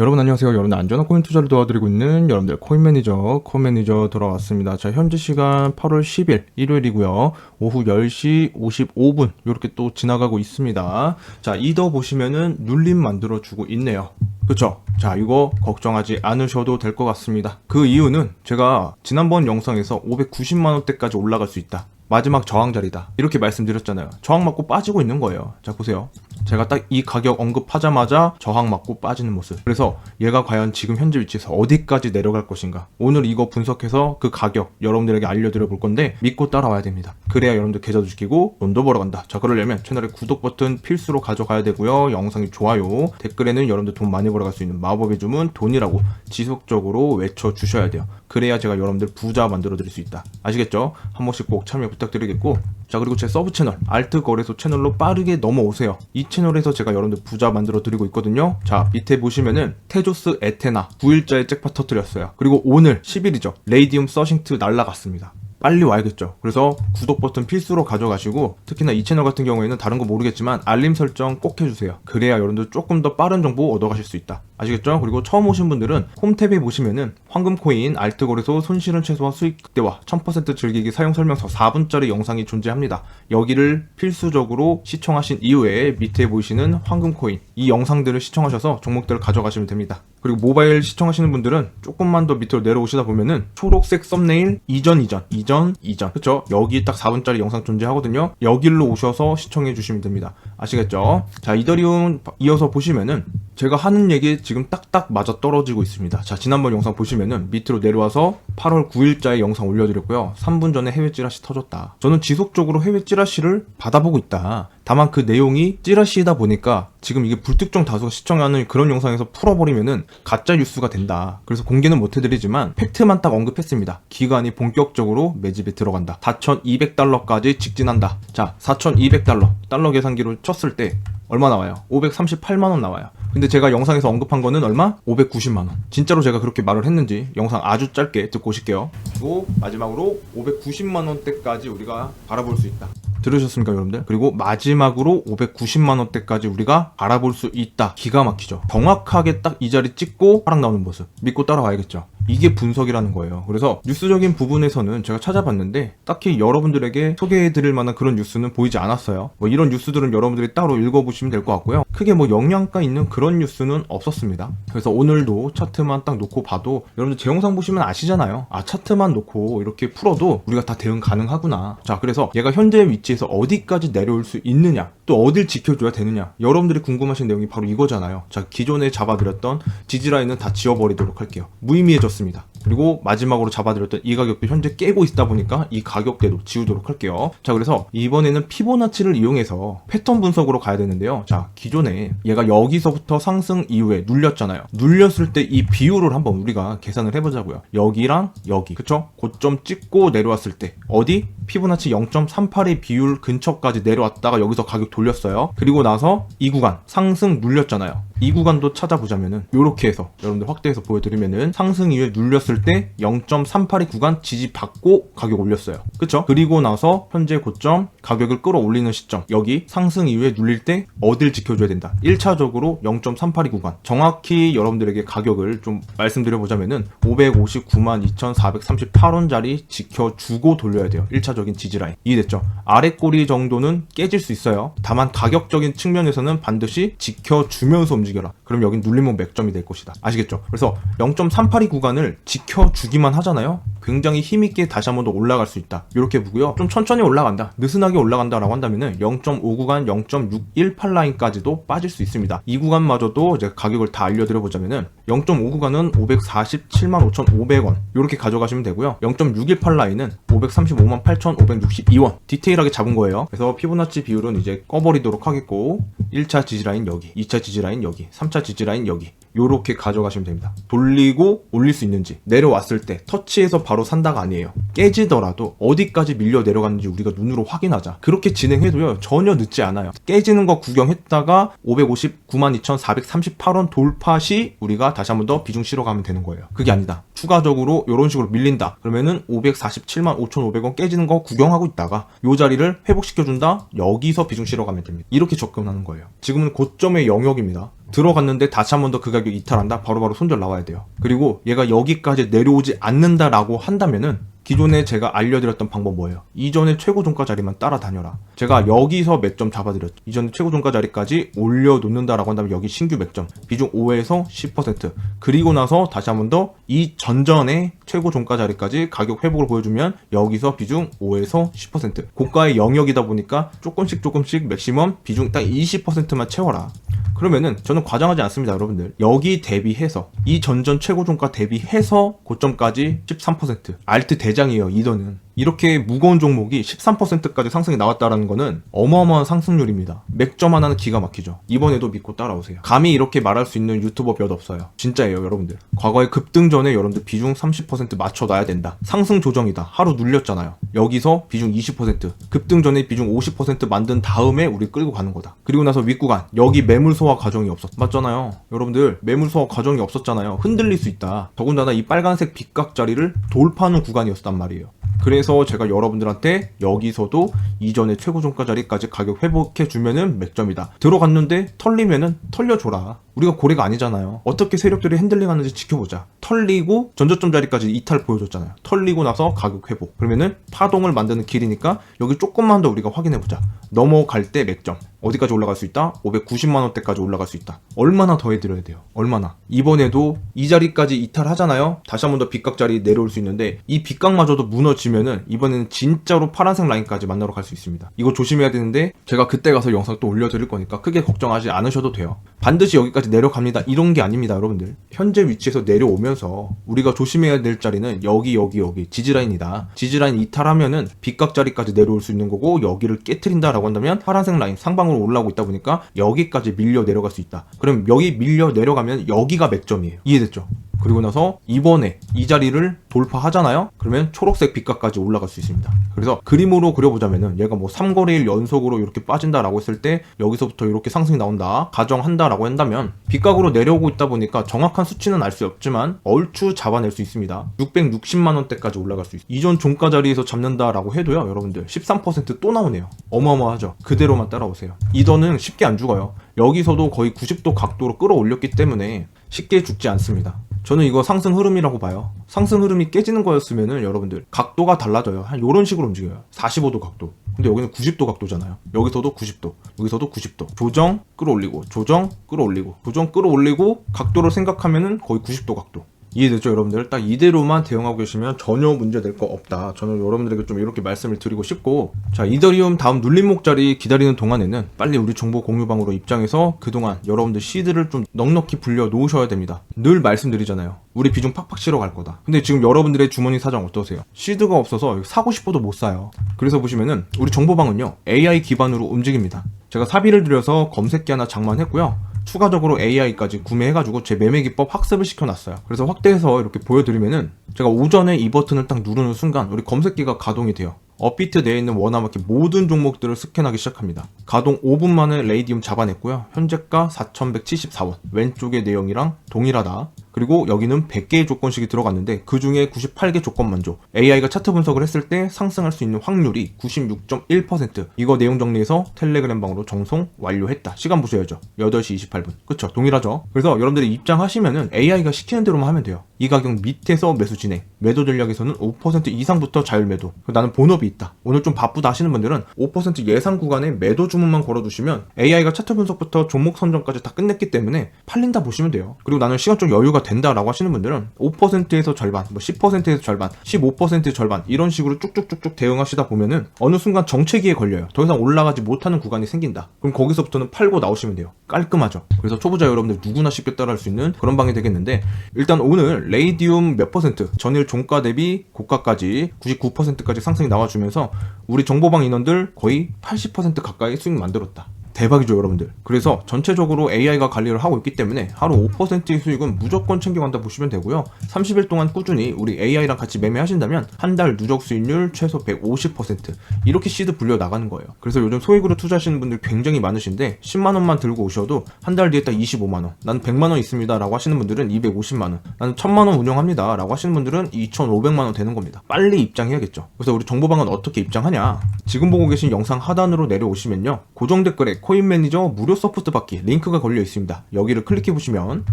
여러분 안녕하세요. 여러분 안전한 코인 투자를 도와드리고 있는 여러분들 코인 매니저 코인 매니저 돌아왔습니다. 자 현재 시간 8월 10일 일요일이고요. 오후 10시 55분 이렇게 또 지나가고 있습니다. 자 이더 보시면은 눌림 만들어 주고 있네요. 그쵸? 자, 이거 걱정하지 않으셔도 될 것 같습니다. 그 이유는 제가 지난번 영상에서 590만 원대까지 올라갈 수 있다. 마지막 저항 자리다. 이렇게 말씀드렸잖아요. 저항 맞고 빠지고 있는 거예요. 자, 보세요. 제가 딱 이 가격 언급하자마자 저항 맞고 빠지는 모습. 그래서 얘가 과연 지금 현재 위치에서 어디까지 내려갈 것인가. 오늘 이거 분석해서 그 가격 여러분들에게 알려드려 볼 건데 믿고 따라와야 됩니다. 그래야 여러분들 계좌도 지키고 돈도 벌어간다. 자, 그러려면 채널에 구독 버튼 필수로 가져가야 되고요. 영상이 좋아요. 댓글에는 여러분들 돈 많이 벌어갈 수 있는 마법의 주문 돈이라고 지속적으로 외쳐주셔야 돼요. 그래야 제가 여러분들 부자 만들어 드릴 수 있다. 아시겠죠? 한 번씩 꼭 참여 부탁드 리겠고 자 그리고 제 서브 채널 알트 거래소 채널로 빠르게 넘어오세요. 이 채널에서 제가 여러분들 부자 만들어 드리고 있거든요. 자 밑에 보시면은 테조스 에테나 9일자의 잭팟 터뜨렸어요. 그리고 오늘 10일이죠. 레이디움 서싱트 날라갔습니다. 빨리 와야겠죠. 그래서 구독 버튼 필수로 가져가시고 특히나 이 채널 같은 경우에는 다른 거 모르겠지만 알림 설정 꼭 해주세요. 그래야 여러분들 조금 더 빠른 정보 얻어가실 수 있다. 아시겠죠? 그리고 처음 오신 분들은 홈탭에 보시면은 황금코인 알트 거래소 손실은 최소화 수익 극대화 1000% 즐기기 사용 설명서 4분짜리 영상이 존재합니다. 여기를 필수적으로 시청하신 이후에 밑에 보이시는 황금코인 이 영상들을 시청하셔서 종목들을 가져가시면 됩니다. 그리고 모바일 시청하시는 분들은 조금만 더 밑으로 내려오시다 보면은 초록색 썸네일 이전 이전 이전 이전 그쵸 여기 딱 4분짜리 영상 존재하거든요 여기로 오셔서 시청해 주시면 됩니다 아시겠죠 자 이더리움 이어서 보시면은 제가 하는 얘기 지금 딱딱 맞아 떨어지고 있습니다 자 지난번 영상 보시면은 밑으로 내려와서 8월 9일자에 영상 올려드렸고요 3분 전에 해외 찌라시 터졌다 저는 지속적으로 해외 찌라시를 받아보고 있다 다만 그 내용이 찌라시이다 보니까 지금 이게 불특정 다수가 시청하는 그런 영상에서 풀어버리면은 가짜 뉴스가 된다. 그래서 공개는 못 해드리지만 팩트만 딱 언급했습니다. 기관이 본격적으로 매집에 들어간다. 4,200달러까지 직진한다. 자, 4,200달러 달러 계산기로 쳤을 때 얼마 나와요? 538만 원 나와요. 근데 제가 영상에서 언급한 거는 얼마? 590만 원. 진짜로 제가 그렇게 말을 했는지 영상 아주 짧게 듣고 오실게요. 그리고 마지막으로 590만 원대까지 우리가 바라볼 수 있다. 들으셨습니까, 여러분들? 그리고 마지막으로 590만원대까지 우리가 알아볼 수 있다. 기가 막히죠. 정확하게 딱 이 자리 찍고 하락 나오는 모습. 믿고 따라와야겠죠. 이게 분석이라는 거예요. 그래서 뉴스적인 부분에서는 제가 찾아봤는데 딱히 여러분들에게 소개해 드릴 만한 그런 뉴스는 보이지 않았어요. 뭐 이런 뉴스들은 여러분들이 따로 읽어보시면 될 것 같고요. 크게 뭐 영양가 있는 그런 뉴스는 없었습니다. 그래서 오늘도 차트만 딱 놓고 봐도 여러분들 제 영상 보시면 아시잖아요. 아 차트만 놓고 이렇게 풀어도 우리가 다 대응 가능하구나. 자 그래서 얘가 현재 위치에서 어디까지 내려올 수 있느냐 또 어딜 지켜줘야 되느냐 여러분들이 궁금하신 내용이 바로 이거잖아요. 자 기존에 잡아드렸던 지지라인은 다 지워버리도록 할게요. 무의미해졌습니다. 그리고 마지막으로 잡아드렸던 이 가격도 현재 깨고 있다 보니까 이 가격대도 지우도록 할게요. 자, 그래서 이번에는 피보나치를 이용해서 패턴 분석으로 가야 되는데요. 자, 기존에 얘가 여기서부터 상승 이후에 눌렸잖아요. 눌렸을 때 이 비율을 한번 우리가 계산을 해보자고요. 여기랑 여기, 그쵸? 고점 찍고 내려왔을 때 어디? 피보나치 0.38의 비율 근처까지 내려왔다가 여기서 가격 돌렸어요. 그리고 나서 이 구간 상승 눌렸잖아요. 이 구간도 찾아보자면은 요렇게 해서 여러분들 확대해서 보여드리면은 상승 이후에 눌렸을 때 0.38의 구간 지지 받고 가격 올렸어요. 그쵸? 그리고 나서 현재 고점 가격을 끌어올리는 시점 여기 상승 이후에 눌릴 때 어딜 지켜줘야 된다. 1차적으로 0.38의 구간 정확히 여러분들에게 가격을 좀 말씀드려보자면은 559만 2,438원짜리 지켜주고 돌려야 돼요. 1차적인 지지 라인 이해됐죠? 아래 꼬리 정도는 깨질 수 있어요. 다만 가격적인 측면에서는 반드시 지켜주면서 움직여 라. 그럼 여긴 눌림목 맥점이 될 것이다. 아시겠죠? 그래서 0.382 구간을 지켜주기만 하잖아요. 굉장히 힘있게 다시 한 번 더 올라갈 수 있다. 이렇게 보고요. 좀 천천히 올라간다. 느슨하게 올라간다라고 한다면은 0.5 구간, 0.618 라인까지도 빠질 수 있습니다. 이 구간마저도 이제 가격을 다 알려드려 보자면은 0.5 구간은 547만 5,500원 이렇게 가져가시면 되고요. 0.618 라인은 535만 8,562원 디테일하게 잡은 거예요. 그래서 피보나치 비율은 이제 꺼버리도록 하겠고 1차 지지라인 여기, 2차 지지라인 여기, 3차 지지라인 여기 요렇게 가져가시면 됩니다. 돌리고 올릴 수 있는지 내려왔을 때 터치해서 바로 산다가 아니에요. 깨지더라도 어디까지 밀려 내려갔는지 우리가 눈으로 확인하자. 그렇게 진행해도요 전혀 늦지 않아요. 깨지는 거 구경했다가 559만 2,438원 돌파 시 우리가 다시 한 번 더 비중 실어 가면 되는 거예요. 그게 아니다. 추가적으로 이런 식으로 밀린다. 그러면은 547만 5,500원 깨지는 거 구경하고 있다가 요 자리를 회복시켜 준다. 여기서 비중 실어 가면 됩니다. 이렇게 접근하는 거예요. 지금은 고점의 영역입니다. 들어갔는데 다시 한 번 더 그 가격 이탈한다. 바로 바로 손절 나와야 돼요. 그리고 얘가 여기까지 내려오지 않는다라고 한다면은 기존에 제가 알려드렸던 방법 뭐예요? 이전에 최고 종가 자리만 따라다녀라. 제가 여기서 몇점 잡아드렸죠. 이전에 최고 종가 자리까지 올려놓는다라고 한다면 여기 신규 100점. 비중 5에서 10%. 그리고 나서 다시 한 번 더 이 전전의 최고 종가 자리까지 가격 회복을 보여주면 여기서 비중 5에서 10%. 고가의 영역이다 보니까 조금씩 조금씩 맥시멈 비중 딱 20%만 채워라. 그러면은 저는 과장하지 않습니다, 여러분들. 여기 대비해서 이 전전 최고 종가 대비해서 고점까지 13% 알트 대장 이에요, 이더는. 이렇게 무거운 종목이 13%까지 상승이 나왔다라는 거는 어마어마한 상승률입니다. 맥점 하나는 기가 막히죠. 이번에도 믿고 따라오세요. 감히 이렇게 말할 수 있는 유튜버 몇 없어요. 진짜예요, 여러분들. 과거에 급등 전에 여러분들 비중 30% 맞춰 놔야 된다. 상승 조정이다. 하루 눌렸잖아요. 여기서 비중 20%, 급등 전에 비중 50% 만든 다음에 우리 끌고 가는 거다. 그리고 나서 윗구간 여기 매물 소화 과정이 없었 맞잖아요. 여러분들 매물 소화 과정이 없었잖아요. 흔들릴 수 있다. 더군다나 이 빨간색 빗각 자리를 돌파하는 구간이었단 말이에요. 그래서 제가 여러분들한테 여기서도 이전의 최고 종가 자리까지 가격 회복해 주면은 맥점이다. 들어갔는데 털리면은 털려줘라. 우리가 고래가 아니잖아요. 어떻게 세력들이 핸들링하는지 지켜보자. 털리고 전저점 자리까지 이탈 보여줬잖아요. 털리고 나서 가격 회복. 그러면은 파동을 만드는 길이니까 여기 조금만 더 우리가 확인해보자. 넘어갈 때 맥점. 어디까지 올라갈 수 있다? 590만 원대까지 올라갈 수 있다. 얼마나 더 해드려야 돼요? 얼마나? 이번에도 이 자리까지 이탈하잖아요. 다시 한 번 더 빗각 자리 내려올 수 있는데 이 빗각마저도 무너지면은 이번에는 진짜로 파란색 라인까지 만나러 갈 수 있습니다. 이거 조심해야 되는데 제가 그때 가서 영상 또 올려드릴 거니까 크게 걱정하지 않으셔도 돼요. 반드시 여기까지 내려갑니다. 이런 게 아닙니다, 여러분들. 현재 위치에서 내려오면서 우리가 조심해야 될 자리는 여기 여기 여기 지지라인이다. 지지라인 이탈하면은 빗각 자리까지 내려올 수 있는 거고 여기를 깨트린다라고 한다면 파란색 라인 상방으로 올라오고 있다 보니까 여기까지 밀려 내려갈 수 있다. 그럼 여기 밀려 내려가면 여기가 맥점이에요. 이해됐죠? 그리고 나서 이번에 이 자리를 돌파하잖아요? 그러면 초록색 빗각까지 올라갈 수 있습니다. 그래서 그림으로 그려보자면은 얘가 뭐 3거래일 연속으로 이렇게 빠진다라고 했을 때 여기서부터 이렇게 상승이 나온다. 가정한다라고 한다면 빗각으로 내려오고 있다 보니까 정확한 수치는 알 수 없지만 얼추 잡아낼 수 있습니다. 660만 원대까지 올라갈 수 있어요. 이전 종가 자리에서 잡는다라고 해도요, 여러분들 13%또 나오네요. 어마어마하죠. 그대로만 따라오세요. 이더는 쉽게 안 죽어요. 여기서도 거의 90도 각도로 끌어올렸기 때문에 쉽게 죽지 않습니다. 저는 이거 상승 흐름이라고 봐요. 상승 흐름이 깨지는 거였으면은 여러분들 각도가 달라져요. 한 요런 식으로 움직여요. 45도 각도. 근데 여기는 90도 각도잖아요. 여기서도 90도, 여기서도 90도. 조정 끌어올리고, 조정 끌어올리고, 조정 끌어올리고 각도를 생각하면은 거의 90도 각도. 이해됐죠, 여러분들? 딱 이대로만 대응하고 계시면 전혀 문제될 거 없다. 저는 여러분들에게 좀 이렇게 말씀을 드리고 싶고, 자, 이더리움 다음 눌림목 자리 기다리는 동안에는 빨리 우리 정보 공유방으로 입장해서 그동안 여러분들 시드를 좀 넉넉히 불려 놓으셔야 됩니다. 늘 말씀드리잖아요. 우리 비중 팍팍 실어 갈 거다. 근데 지금 여러분들의 주머니 사정 어떠세요? 시드가 없어서 사고 싶어도 못 사요. 그래서 보시면은 우리 정보방은요, AI 기반으로 움직입니다. 제가 사비를 들여서 검색기 하나 장만했고요. 추가적으로 AI까지 구매해가지고 제 매매 기법 학습을 시켜놨어요. 그래서 확대해서 이렇게 보여드리면은 제가 오전에 이 버튼을 딱 누르는 순간 우리 검색기가 가동이 돼요. 업비트 내에 있는 원화마켓 모든 종목들을 스캔하기 시작합니다. 가동 5분 만에 레이디움 잡아냈고요. 현재가 4,174원. 왼쪽의 내용이랑 동일하다. 그리고 여기는 100개의 조건식이 들어갔는데 그 중에 98개 조건 만족. AI가 차트 분석을 했을 때 상승할 수 있는 확률이 96.1%. 이거 내용 정리해서 텔레그램 방으로 정송 완료했다. 시간 보셔야죠. 8시 28분. 그쵸? 동일하죠? 그래서 여러분들이 입장하시면은 AI가 시키는 대로만 하면 돼요. 이 가격 밑에서 매수 진행. 매도 전략에서는 5% 이상부터 자율 매도. 나는 본업이 있다. 오늘 좀 바쁘다 하시는 분들은 5% 예상 구간에 매도 주문만 걸어두시면 AI가 차트 분석부터 종목 선정까지 다 끝냈기 때문에 팔린다 보시면 돼요. 그리고 나는 시간 좀 여유가 된다라고 하시는 분들은 5%에서 절반, 뭐 10%에서 절반, 15% 절반 이런 식으로 쭉쭉쭉쭉 대응하시다 보면은 어느 순간 정체기에 걸려요. 더 이상 올라가지 못하는 구간이 생긴다. 그럼 거기서부터는 팔고 나오시면 돼요. 깔끔하죠. 그래서 초보자 여러분들 누구나 쉽게 따라할 수 있는 그런 방이 되겠는데 일단 오늘 레이디움 몇 퍼센트 전일 종가 대비 고가까지 99%까지 상승이 나와주면서 우리 정보방 인원들 거의 80% 가까이 수익 만들었다. 대박이죠, 여러분들. 그래서 전체적으로 AI가 관리를 하고 있기 때문에 하루 5%의 수익은 무조건 챙겨간다 보시면 되고요. 30일 동안 꾸준히 우리 AI랑 같이 매매하신다면 한 달 누적 수익률 최소 150% 이렇게 시드 불려 나가는 거예요. 그래서 요즘 소액으로 투자하시는 분들 굉장히 많으신데 10만 원만 들고 오셔도 한 달 뒤에 딱 25만 원. 나는 100만 원 있습니다라고 하시는 분들은 250만 원. 나는 1000만 원 운영합니다라고 하시는 분들은 2,500만 원 되는 겁니다. 빨리 입장해야겠죠. 그래서 우리 정보방은 어떻게 입장하냐? 지금 보고 계신 영상 하단으로 내려오시면요. 고정 댓글에 코인 매니저 무료 서포트 받기 링크가 걸려 있습니다. 여기를 클릭해 보시면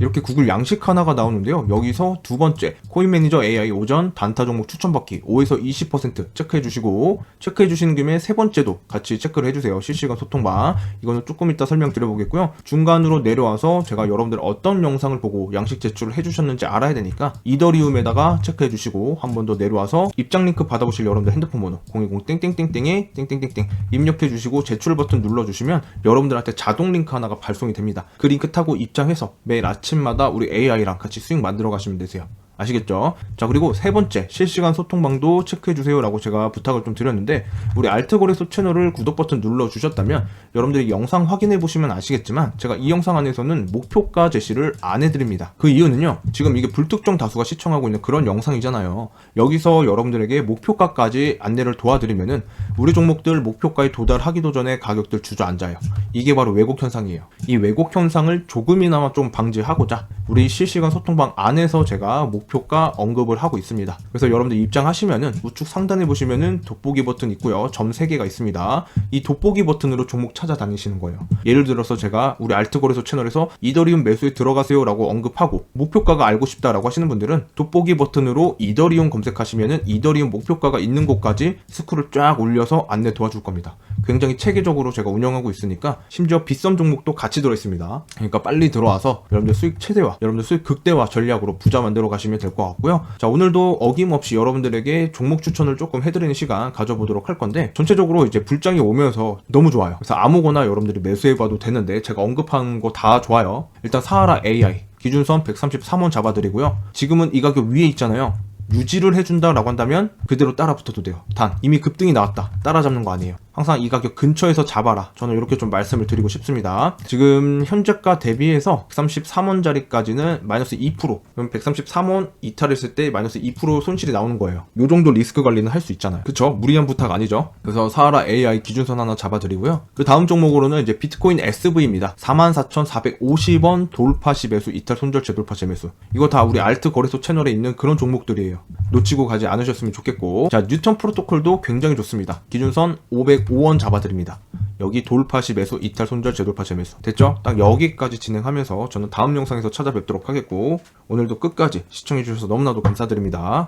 이렇게 구글 양식 하나가 나오는데요. 여기서 두 번째 코인 매니저 AI 오전 단타 종목 추천받기 5에서 20% 체크해 주시고 체크해 주시는 김에 세 번째도 같이 체크를 해 주세요. 실시간 소통방 이거는 조금 이따 설명드려 보겠고요. 중간으로 내려와서 제가 여러분들 어떤 영상을 보고 양식 제출을 해 주셨는지 알아야 되니까 이더리움에다가 체크해 주시고 한 번 더 내려와서 입장 링크 받아보실 여러분들 핸드폰 번호 010 땡땡땡땡에 땡땡땡땡 입력해 주시고 제출 버튼 눌러 주시면 여러분들한테 자동 링크 하나가 발송이 됩니다. 그 링크 타고 입장해서 매일 아침 마다 우리 AI랑 같이 수익 만들어 가시면 되세요. 아시겠죠? 자, 그리고 세 번째, 실시간 소통방도 체크해주세요 라고 제가 부탁을 좀 드렸는데, 우리 알트거래소 채널을 구독 버튼 눌러주셨다면, 여러분들이 영상 확인해보시면 아시겠지만, 제가 이 영상 안에서는 목표가 제시를 안 해드립니다. 그 이유는요, 지금 이게 불특정 다수가 시청하고 있는 그런 영상이잖아요. 여기서 여러분들에게 목표가까지 안내를 도와드리면은, 우리 종목들 목표가에 도달하기도 전에 가격들 주저앉아요. 이게 바로 왜곡 현상이에요. 이 왜곡 현상을 조금이나마 좀 방지하고자, 우리 실시간 소통방 안에서 제가 목 표가 언급을 하고 있습니다. 그래서 여러분들 입장하시면은 우측 상단에 보시면은 돋보기 버튼 있고요. 점 3개가 있습니다. 이 돋보기 버튼으로 종목 찾아다니시는 거예요. 예를 들어서 제가 우리 알트거래소 채널에서 이더리움 매수에 들어가세요 라고 언급하고 목표가가 알고 싶다라고 하시는 분들은 돋보기 버튼으로 이더리움 검색하시면은 이더리움 목표가가 있는 곳까지 스크롤 쫙 올려서 안내 도와줄 겁니다. 굉장히 체계적으로 제가 운영하고 있으니까 심지어 빗썸 종목도 같이 들어있습니다. 그러니까 빨리 들어와서 여러분들 수익 최대화, 여러분들 수익 극대화 전략으로 부자 만들어 가시면 될 것 같고요. 자, 오늘도 어김없이 여러분들에게 종목 추천을 조금 해드리는 시간 가져보도록 할 건데 전체적으로 이제 불장이 오면서 너무 좋아요. 그래서 아무거나 여러분들이 매수해봐도 되는데 제가 언급한 거 다 좋아요. 일단 사하라 AI 기준선 133원 잡아드리고요. 지금은 이 가격 위에 있잖아요. 유지를 해준다라고 한다면 그대로 따라 붙어도 돼요. 단 이미 급등이 나왔다. 따라잡는 거 아니에요. 항상 이 가격 근처에서 잡아라. 저는 이렇게 좀 말씀을 드리고 싶습니다. 지금 현재가 대비해서 133원짜리까지는 마이너스 2%. 그럼 133원 이탈했을 때 마이너스 2% 손실이 나오는 거예요. 요 정도 리스크 관리는 할 수 있잖아요. 그쵸? 무리한 부탁 아니죠? 그래서 사하라 AI 기준선 하나 잡아드리고요. 그 다음 종목으로는 이제 비트코인 SV입니다. 44,450원 돌파 시매수 이탈 손절 재돌파 재매수. 이거 다 우리 알트 거래소 채널에 있는 그런 종목들이에요. 놓치고 가지 않으셨으면 좋겠고. 자, 뉴턴 프로토콜도 굉장히 좋습니다. 기준선 505원 잡아드립니다. 여기 돌파 시 매수 이탈 손절 재돌파 재매수 됐죠? 딱 여기까지 진행하면서 저는 다음 영상에서 찾아뵙도록 하겠고 오늘도 끝까지 시청해주셔서 너무나도 감사드립니다.